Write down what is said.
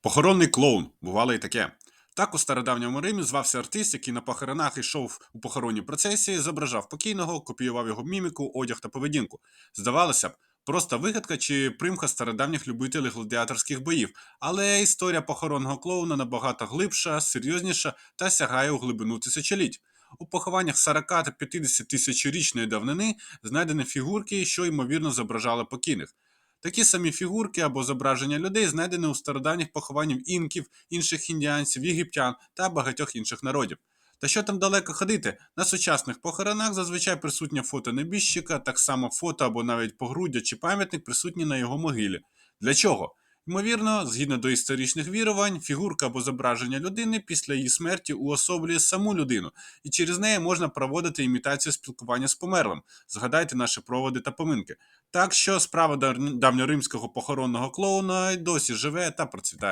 Похоронний клоун, бувало і таке. Так у стародавньому Римі звався артист, який на похоронах йшов у похоронній процесії, зображав покійного, копіював його міміку, одяг та поведінку. Здавалося б, просто вигадка чи примха стародавніх любителів гладіаторських боїв, але історія похоронного клоуна набагато глибша, серйозніша та сягає у глибину тисячоліть. У похованнях 40 та 50 тисячорічної давнини знайдені фігурки, що ймовірно зображали покійних. Такі самі фігурки або зображення людей знайдені у стародавніх похованнях інків, інших індіанців, єгиптян та багатьох інших народів. Та що там далеко ходити? На сучасних похоронах зазвичай присутнє фото небіжчика, так само фото або навіть погруддя чи пам'ятник присутні на його могилі. Для чого? Ймовірно, згідно до історичних вірувань, фігурка або зображення людини після її смерті уособлює саму людину, і через неї можна проводити імітацію спілкування з померлим. Згадайте наші проводи та поминки. Так що справа давньоримського похоронного клоуна й досі живе та процвітає.